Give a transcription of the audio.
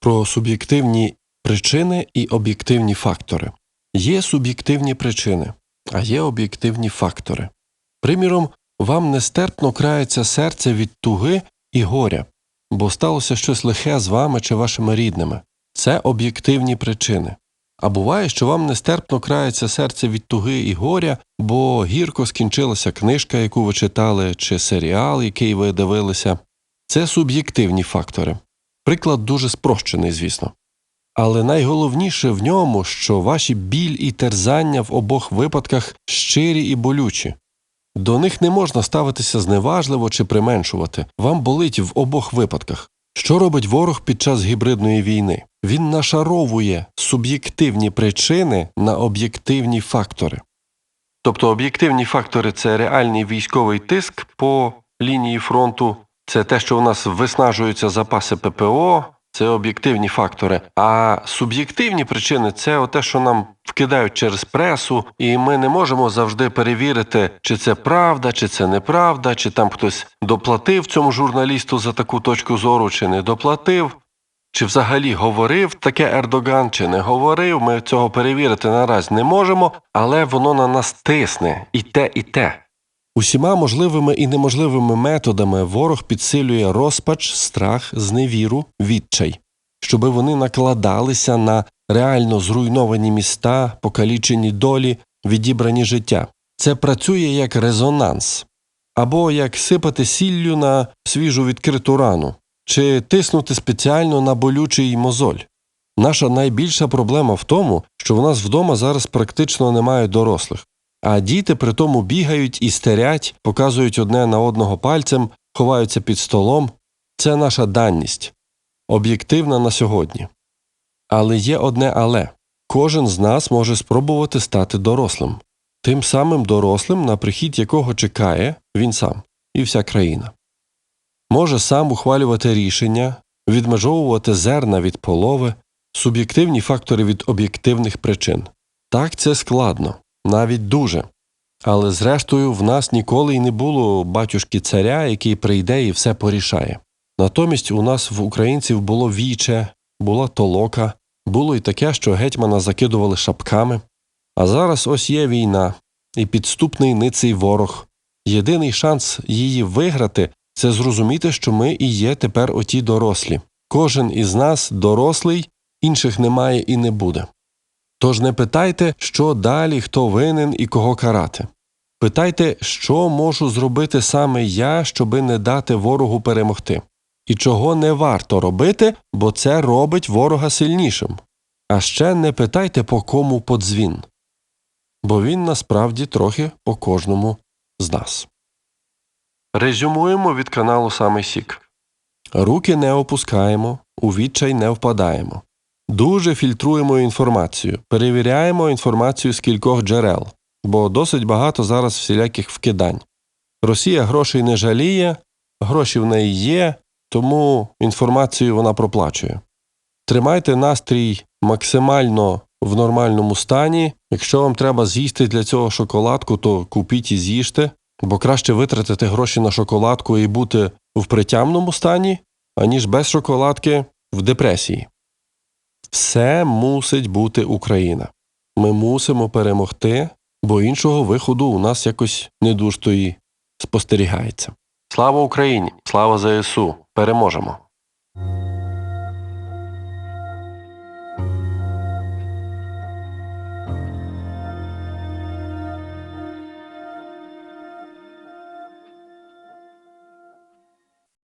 про суб'єктивні причини і об'єктивні фактори. Є суб'єктивні причини, а є об'єктивні фактори. Приміром, вам нестерпно крається серце від туги і горя, бо сталося щось лихе з вами чи вашими рідними. Це об'єктивні причини. А буває, що вам нестерпно крається серце від туги і горя, бо гірко скінчилася книжка, яку ви читали, чи серіал, який ви дивилися. Це суб'єктивні фактори. Приклад дуже спрощений, звісно. Але найголовніше в ньому, що ваші біль і терзання в обох випадках щирі і болючі. До них не можна ставитися зневажливо чи применшувати. Вам болить в обох випадках. Що робить ворог під час гібридної війни? Він нашаровує суб'єктивні причини на об'єктивні фактори. Тобто об'єктивні фактори це реальний військовий тиск по лінії фронту, це те, що у нас виснажуються запаси ППО, це об'єктивні фактори. А суб'єктивні причини це те, що нам вкидають через пресу, і ми не можемо завжди перевірити, чи це правда, чи це неправда, чи там хтось доплатив цьому журналісту за таку точку зору, чи не доплатив. Чи взагалі говорив таке Ердоган, чи не говорив, ми цього перевірити наразі не можемо, але воно на нас тисне і те, і те. Усіма можливими і неможливими методами ворог підсилює розпач, страх, зневіру, відчай, щоби вони накладалися на реально зруйновані міста, покалічені долі, відібрані життя. Це працює як резонанс, або як сипати сіллю на свіжу відкриту рану, чи тиснути спеціально на болючий мозоль. Наша найбільша проблема в тому, що в нас вдома зараз практично немає дорослих. А діти при тому бігають і стерять, показують одне на одного пальцем, ховаються під столом. Це наша данність, об'єктивна на сьогодні. Але є одне але кожен з нас може спробувати стати дорослим, тим самим дорослим, на прихід якого чекає він сам і вся країна. Може сам ухвалювати рішення, відмежовувати зерна від полови, суб'єктивні фактори від об'єктивних причин. Так це складно навіть дуже. Але зрештою в нас ніколи й не було батюшки царя, який прийде і все порішає. Натомість у нас в українців було віче, була толока, було й таке, що гетьмана закидували шапками. А зараз ось є війна, і підступний ниций ворог. Єдиний шанс її виграти це зрозуміти, що ми і є тепер оті дорослі. Кожен із нас дорослий, інших немає і не буде. Тож не питайте, що далі, хто винен і кого карати. Питайте, що можу зробити саме я, щоби не дати ворогу перемогти, і чого не варто робити, бо це робить ворога сильнішим. А ще не питайте, по кому подзвін, бо він насправді трохи по кожному з нас. Резюмуємо від каналу Саме Сік. Руки не опускаємо, у відчай не впадаємо. Дуже фільтруємо інформацію, перевіряємо інформацію з кількох джерел, бо досить багато зараз всіляких вкидань. Росія грошей не жаліє, гроші в неї є, тому інформацію вона проплачує. Тримайте настрій максимально в нормальному стані. Якщо вам треба з'їсти для цього шоколадку, то купіть і з'їжте, бо краще витратити гроші на шоколадку і бути в притямному стані, аніж без шоколадки в депресії. Все мусить бути Україна. Ми мусимо перемогти, бо іншого виходу у нас якось не дуже і спостерігається. Слава Україні! Слава ЗСУ! Переможемо!